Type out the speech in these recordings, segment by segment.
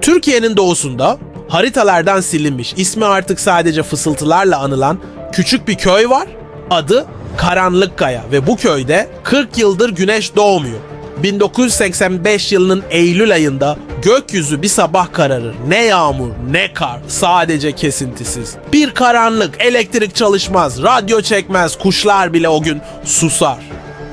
Türkiye'nin doğusunda haritalardan silinmiş, ismi artık sadece fısıltılarla anılan küçük bir köy var. Adı Karanlıkkaya ve bu köyde 40 yıldır güneş doğmuyor. 1985 yılının Eylül ayında gökyüzü bir sabah kararır. Ne yağmur, ne kar, sadece kesintisiz. Bir karanlık, elektrik çalışmaz, radyo çekmez, kuşlar bile o gün susar.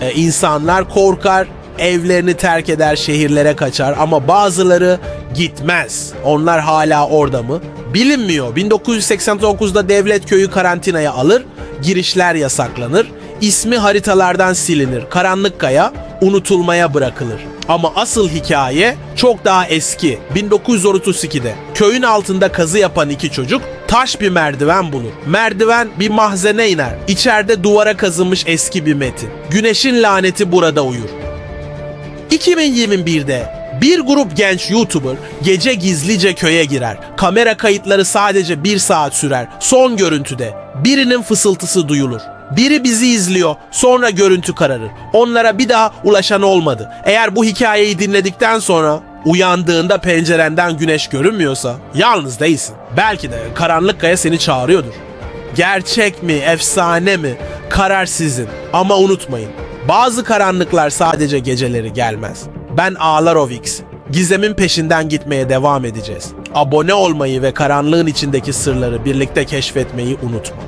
E, insanlar korkar, evlerini terk eder, şehirlere kaçar ama bazıları gitmez. Onlar hala orada mı? Bilinmiyor. 1989'da devlet köyü karantinaya alır, girişler yasaklanır, ismi haritalardan silinir. Karanlıkkaya unutulmaya bırakılır. Ama asıl hikaye çok daha eski. 1932'de köyün altında kazı yapan iki çocuk taş bir merdiven bulur. Merdiven bir mahzene iner. İçeride duvara kazınmış eski bir metin. Güneşin laneti burada uyur. 2021'de bir grup genç YouTuber gece gizlice köye girer. Kamera kayıtları sadece bir saat sürer. Son görüntüde birinin fısıltısı duyulur. Biri bizi izliyor, sonra görüntü kararır. Onlara bir daha ulaşan olmadı. Eğer bu hikayeyi dinledikten sonra uyandığında pencerenden güneş görünmüyorsa yalnız değilsin. Belki de karanlık kaya seni çağırıyordur. Gerçek mi, efsane mi? Karar sizin. Ama unutmayın. Bazı karanlıklar sadece geceleri gelmez. Ben Ağlarovix. Gizemin peşinden gitmeye devam edeceğiz. Abone olmayı ve karanlığın içindeki sırları birlikte keşfetmeyi unutma.